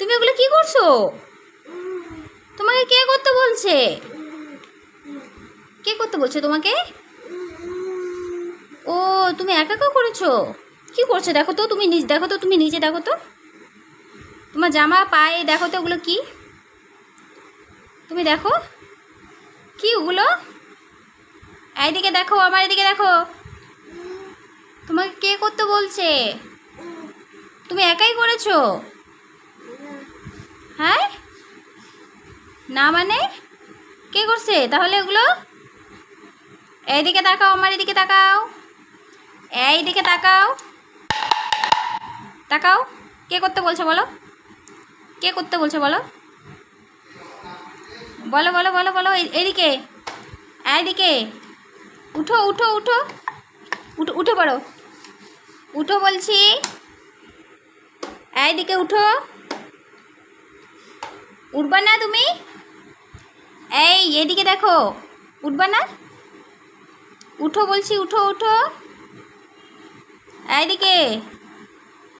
তুমি ওগুলো কি করছ? তোমাকে কে করতে বলছে? কে করতে বলছে তোমাকে? ও, তুমি একা একা করেছ? কি করছ? দেখো তো, তুমি নিজ, দেখো তো, তুমি নিজে দেখো তো। তোমার জামা, পায়ে, দেখো তো ওগুলো কি? তুমি দেখো। কি ওগুলো? এইদিকে দেখো, আমার এদিকে দেখো। তোমাকে কে করতে বলছে? তুমি একাই করেছ? হ্যাঁ না মানে? কে করছে? তাহলে ওগুলো এইদিকে তাকাও, আমার এদিকে তাকাও। এইদিকে তাকাও। তাকাও। কে করতে বলছে বলো? কে করতে বলছে বলো? বলো বলো বলো বলো, এই- এইদিকে। এইদিকে। উঠো উঠো উঠো। উঠো, উঠে পড়ো। উঠো বলছি। এইদিকে উঠো। উঠবা না তুমি? এই এদিকে দেখো। উঠবা না? উঠো বলছি উঠো উঠো। এইদিকে।